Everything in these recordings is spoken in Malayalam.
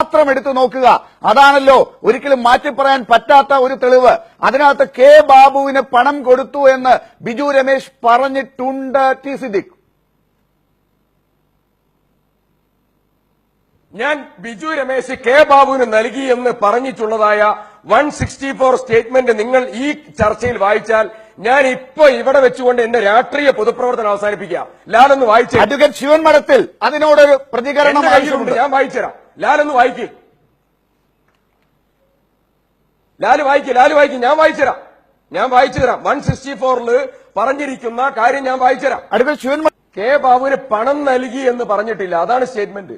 മാത്രം എടുത്തു നോക്കുക. അതാണല്ലോ ഒരിക്കലും മാറ്റിപ്പറയാൻ പറ്റാത്ത ഒരു തെളിവ്. അതിനകത്ത് കെ ബാബുവിന് പണം കൊടുത്തു എന്ന് ബിജു രമേശ് പറഞ്ഞിട്ടുണ്ട് ടി സിദ്ദിഖ്. ഞാൻ ബിജു രമേശ് കെ ബാബുവിന് നൽകി എന്ന് പറഞ്ഞിട്ടുള്ളതായ വൺ സിക്സ്റ്റി ഫോർ സ്റ്റേറ്റ്മെന്റ് നിങ്ങൾ ഈ ചർച്ചയിൽ വായിച്ചാൽ ഞാൻ ഇപ്പൊ ഇവിടെ വെച്ചുകൊണ്ട് എന്റെ രാഷ്ട്രീയ പൊതുപ്രവർത്തനം അവസാനിപ്പിക്കാം. ലാലൊന്ന് വായിച്ചു. അഡ്വക്കേറ്റ് ശിവൻ മഠത്തിൽ അതിനോടൊരു പ്രതികരണം ഞാൻ വായിച്ചുതരാം. ലാലൊന്ന് വായിക്ക്. ലാൽ വായിക്ക് ലാൽ വായിക്ക്. ഞാൻ വായിച്ചുതരാം ഞാൻ വായിച്ചു തരാം. വൺ സിക്സ്റ്റി ഫോറിൽ പറഞ്ഞിരിക്കുന്ന കാര്യം ഞാൻ വായിച്ചുതരാം അടുത്ത ശിവൻ കെ ബാബുവിന് പണം നൽകി എന്ന് പറഞ്ഞിട്ടില്ല. അതാണ് സ്റ്റേറ്റ്മെന്റ്.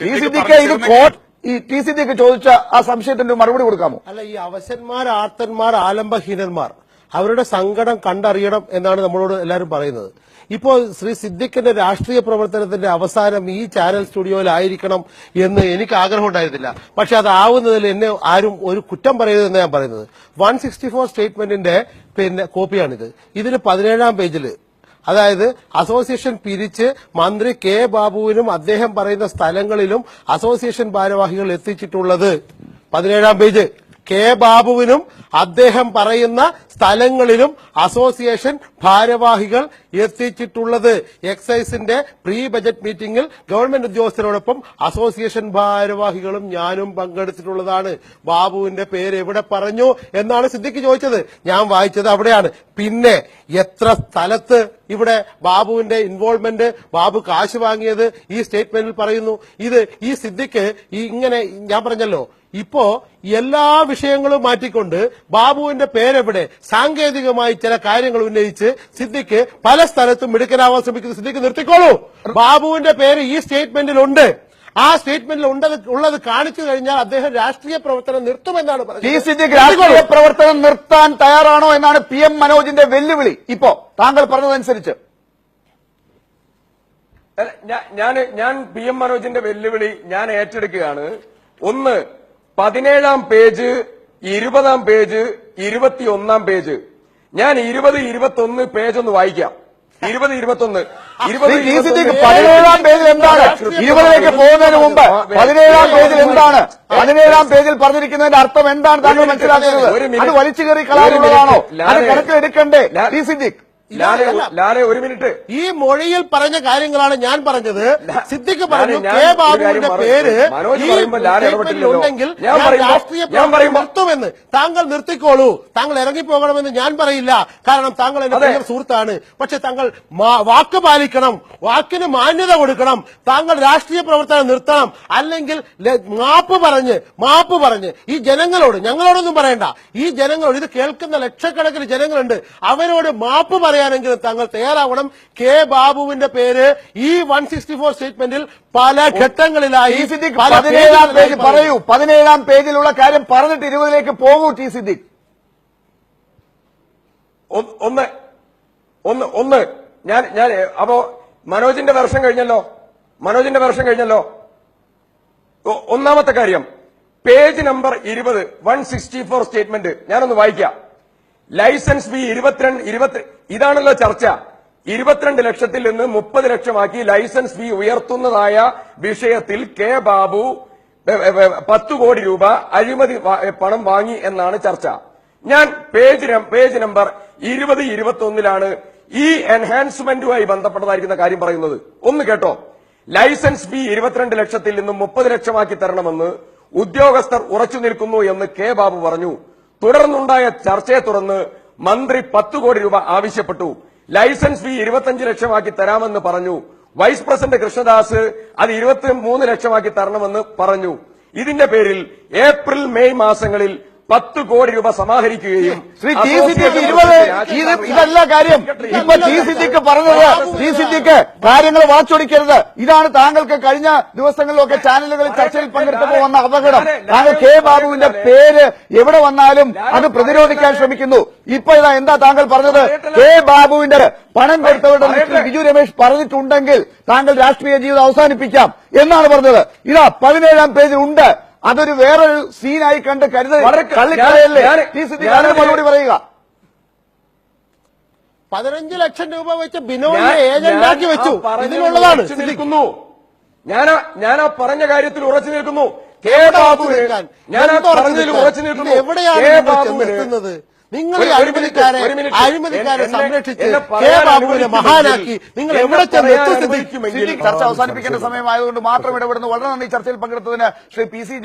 ടി സിദ്ദിഖ് ഇത് കോട്ട് ഈ ടി സിദ്ദിഖ് ചോദിച്ച ആ സംശയത്തിന്റെ മറുപടി കൊടുക്കാമോ? അല്ല ഈ അവശന്മാർ ആർത്തന്മാർ ആലംബഹീനന്മാർ. അവരുടെ സങ്കടം കണ്ടറിയണം എന്നാണ് നമ്മളോട് എല്ലാവരും പറയുന്നത്. ഇപ്പോൾ ശ്രീ സിദ്ദിഖിന്റെ രാഷ്ട്രീയ പ്രവർത്തനത്തിന്റെ അവസാനം ഈ ചാനൽ സ്റ്റുഡിയോയിലായിരിക്കണം എന്ന് എനിക്ക് ആഗ്രഹം ഉണ്ടായിരുന്നില്ല പക്ഷെ അതാവുന്നതിൽ എന്നെ ആരും ഒരു കുറ്റം പറയരുതെന്ന് ഞാൻ പറയുന്നത്. വൺ സിക്സ്റ്റി ഫോർ സ്റ്റേറ്റ്മെന്റിന്റെ പിന്നെ കോപ്പിയാണിത്. ഇതിന് പതിനേഴാം പേജിൽ അതായത് അസോസിയേഷൻ പിരിച്ച് മന്ത്രി കെ ബാബുവിനും അദ്ദേഹം പറയുന്ന സ്ഥലങ്ങളിലും അസോസിയേഷൻ ഭാരവാഹികൾ എത്തിച്ചിട്ടുള്ളത്. പതിനേഴാം പേജ്. കെ ബാബുവിനും അദ്ദേഹം പറയുന്ന സ്ഥലങ്ങളിലും അസോസിയേഷൻ ഭാരവാഹികൾ എത്തിച്ചിട്ടുള്ളത്. എക്സൈസിന്റെ പ്രീ ബജറ്റ് മീറ്റിംഗിൽ ഗവൺമെന്റ് ഉദ്യോഗസ്ഥരോടൊപ്പം അസോസിയേഷൻ ഭാരവാഹികളും ഞാനും പങ്കെടുത്തിട്ടുള്ളതാണ്. ബാബുവിന്റെ പേര് എവിടെ പറഞ്ഞു എന്നാണ് സിദ്ദിഖ് ചോദിച്ചത്. ഞാൻ വായിച്ചത് അവിടെയാണ്. പിന്നെ എത്ര സ്ഥലത്ത് ഇവിടെ ബാബുവിന്റെ ഇൻവോൾവ്മെന്റ് ബാബു കാശ് വാങ്ങിയത് ഈ സ്റ്റേറ്റ്മെന്റിൽ പറയുന്നു. ഇത് ഈ സിദ്ദിഖ് ഇങ്ങനെ ഞാൻ പറഞ്ഞല്ലോ ഇപ്പോ എല്ലാ വിഷയങ്ങളും മാറ്റിക്കൊണ്ട് ബാബുവിന്റെ പേരെവിടെ സാങ്കേതികമായി ചില കാര്യങ്ങൾ ഉന്നയിച്ച് സിദ്ദിഖ് പല സ്ഥലത്തും മിടുക്കനാവാൻ ശ്രമിക്കുന്ന. സിദ്ദിഖ് നിർത്തിക്കോളൂ. ബാബുവിന്റെ പേര് ഈ സ്റ്റേറ്റ്മെന്റിലുണ്ട് ആ സ്റ്റേറ്റ്മെന്റിൽ ഉണ്ടത് ഉള്ളത് കാണിച്ചു കഴിഞ്ഞാൽ അദ്ദേഹം രാഷ്ട്രീയ പ്രവർത്തനം നിർത്തുമെന്നാണ് പറഞ്ഞത്. സിദ്ദിഖ് രാഷ്ട്രീയ പ്രവർത്തനം നിർത്താൻ തയ്യാറാണോ എന്നാണ് പി എം മനോജിന്റെ വെല്ലുവിളി. ഇപ്പോ താങ്കൾ പറഞ്ഞതനുസരിച്ച്. ഞാൻ ഞാൻ പി എം മനോജിന്റെ വെല്ലുവിളി ഞാൻ ഏറ്റെടുക്കുകയാണ്. ഒന്ന് പതിനേഴാം പേജ് ഇരുപതാം പേജ് ഇരുപത്തിയൊന്നാം പേജ്. ഞാൻ ഇരുപത് ഇരുപത്തൊന്ന് പേജ് ഒന്ന് വായിക്കാം. ഇരുപത് ഇരുപത്തൊന്ന്. ഇരുപത് പതിനേഴാം പേജിൽ എന്താണ്? ഇരുപതിലേക്ക് പോകുന്നതിന് മുമ്പ് പതിനേഴാം പേജിൽ എന്താണ്? പതിനേഴാം പേജിൽ പറഞ്ഞിരിക്കുന്നതിന്റെ അർത്ഥം എന്താണ്? താങ്കൾ മനസ്സിലാക്കുന്നത്? ഒരു മിനിറ്റ്. അത് വലിച്ചു കയറി കളയാനുള്ളതാണോ? അത് കണക്കിലെടുക്കണ്ടേ ഡി സിദ്ദിഖ്. ലാലെ. ഒരു മിനിറ്റ്. ഈ മൊഴിയിൽ പറഞ്ഞ കാര്യങ്ങളാണ് ഞാൻ പറഞ്ഞത്. സിദ്ദിഖ് പറഞ്ഞു കെ ബാബുവിന്റെ പേര് ഉണ്ടെങ്കിൽ രാഷ്ട്രീയ നിർത്തുമെന്ന് താങ്കൾ നിർത്തിക്കോളൂ. താങ്കൾ ഇറങ്ങിപ്പോകണമെന്ന് ഞാൻ പറയില്ല. കാരണം താങ്കൾ എന്റെ. പ്രിയ സുഹൃത്താണ്. പക്ഷെ താങ്കൾ വാക്ക് പാലിക്കണം. വാക്കിന് മാന്യത കൊടുക്കണം. താങ്കൾ രാഷ്ട്രീയ പ്രവർത്തനം നിർത്തണം. അല്ലെങ്കിൽ മാപ്പ് പറഞ്ഞ് മാപ്പ് പറഞ്ഞ്. ഈ ജനങ്ങളോട് ഞങ്ങളോടൊന്നും പറയണ്ട. ഈ ജനങ്ങളോട് ഇത് കേൾക്കുന്ന ലക്ഷക്കണക്കിന് ജനങ്ങളുണ്ട്. അവരോട് മാപ്പ് പറയാനെങ്കിലും താങ്കൾ തയ്യാറാവണം. കെ ബാബുവിന്റെ പേര് ഈ വൺ സിക്സ്റ്റി ഫോർ സ്റ്റേറ്റ്മെന്റിൽ പല ഘട്ടങ്ങളിലായി പതിനേഴാം പേജ് പറയൂ. പതിനേഴാം പേജിലുള്ള കാര്യം പറഞ്ഞിട്ട് ഇരുപതിലേക്ക് പോകൂ ടി സിദ്ദിഖ്. ഒന്ന് ഒന്ന് ഒന്ന് ഞാൻ ഞാൻ അപ്പോ മനോജിന്റെ വർഷം കഴിഞ്ഞല്ലോ? മനോജിന്റെ വർഷം കഴിഞ്ഞല്ലോ? ഒന്നാമത്തെ കാര്യം. പേജ് നമ്പർ ഇരുപത് വൺ സിക്സ്റ്റി ഫോർ സ്റ്റേറ്റ്മെന്റ് ഞാനൊന്ന് വായിക്കാം. ലൈസൻസ് ഫീ ഇരുപത്തിരണ്ട് ഇരുപത്തി ഇതാണല്ലോ ചർച്ച. ഇരുപത്തിരണ്ട് ലക്ഷത്തിൽ നിന്ന് മുപ്പത് ലക്ഷമാക്കി ലൈസൻസ് ഫീ ഉയർത്തുന്നതായ വിഷയത്തിൽ കെ ബാബു പത്ത് കോടി രൂപ അഴിമതി പണം വാങ്ങി എന്നാണ് ചർച്ച. ഞാൻ പേജ് പേജ് നമ്പർ ഇരുപത് ഇരുപത്തി ഈ എൻഹാൻസ്മെന്റുമായി ബന്ധപ്പെട്ടതായിരിക്കുന്ന കാര്യം പറയുന്നത്. ഒന്ന് കേട്ടോ. ലൈസൻസ് ഫീ ഇരുപത്തിരണ്ട് ലക്ഷത്തിൽ നിന്നും മുപ്പത് ലക്ഷമാക്കി തരണമെന്ന് ഉദ്യോഗസ്ഥർ ഉറച്ചു നിൽക്കുന്നു എന്ന് കെ ബാബു പറഞ്ഞു. തുടർന്നുണ്ടായ ചർച്ചയെ തുടർന്ന് മന്ത്രി പത്ത് കോടി രൂപ ആവശ്യപ്പെട്ടു. ലൈസൻസ് ഫീ ഇരുപത്തഞ്ച് ലക്ഷമാക്കി തരാമെന്ന് പറഞ്ഞു. വൈസ് പ്രസിഡന്റ് കൃഷ്ണദാസ് അത് ഇരുപത്തി മൂന്ന് ലക്ഷമാക്കി തരണമെന്ന് പറഞ്ഞു. ഇതിന്റെ പേരിൽ ഏപ്രിൽ മെയ് മാസങ്ങളിൽ പത്ത് കോടി രൂപ സമാഹരിക്കുകയും ശ്രീ ടി സിദ്ദിഖ് ഇരുപത് ഇതല്ല കാര്യം. ഇപ്പൊ ടി സിദ്ദിഖ് പറഞ്ഞത് ടി സിദ്ദിഖ് കാര്യങ്ങൾ വാച്ചൊടിക്കരുത് ഇതാണ് താങ്കൾക്ക് കഴിഞ്ഞ ദിവസങ്ങളിലൊക്കെ ചാനലുകളിൽ ചർച്ചയിൽ പങ്കെടുത്തപ്പോൾ വന്ന അപകടം. താങ്കൾ കെ ബാബുവിന്റെ പേര് എവിടെ വന്നാലും അത് പ്രതിരോധിക്കാൻ ശ്രമിക്കുന്നു. ഇപ്പൊ ഇതാ എന്താ താങ്കൾ പറഞ്ഞത്? കെ ബാബുവിന്റെ പണം കൊടുത്തവരുടെ ലിസ്റ്റിൽ ബിജു രമേശ് പറഞ്ഞിട്ടുണ്ടെങ്കിൽ താങ്കൾ രാഷ്ട്രീയ ജീവിതം അവസാനിപ്പിക്കാം എന്നാണ് പറഞ്ഞത്. ഇതാ പതിനേഴാം പേജിൽ ഉണ്ട് അതൊരു വേറൊരു സീനായി കണ്ട് കരുത മറുപടി പറയുക. പതിനഞ്ച് ലക്ഷം രൂപ വെച്ച് ബിനോയെ ഏജന്റാക്കി വെച്ചു. ഇതിനുള്ളതാണ് നിൽക്കുന്നു. ഞാൻ ഞാൻ ആ പറഞ്ഞ കാര്യത്തിൽ ഉറച്ചു നിൽക്കുന്നു. കെ ഞാനാ ബാബുവിന് ഞാൻ ആ പറഞ്ഞതിൽ ഉറച്ചു നിൽക്കുന്നു. എവിടെയാണ് കെ നിങ്ങൾ അഴിമതിക്കാരെ അഴിമതിക്കാരെ സംരക്ഷിച്ച് കെ ബാബുവിനെ മഹാനാക്കി. നിങ്ങൾ എവിടെ ചർച്ച അവസാനിപ്പിക്കേണ്ട സമയമായതുകൊണ്ട് മാത്രം ഇടപെടുന്നു. വളരെ നന്ദി ചർച്ചയിൽ പങ്കെടുത്തതിന് ശ്രീ പി സി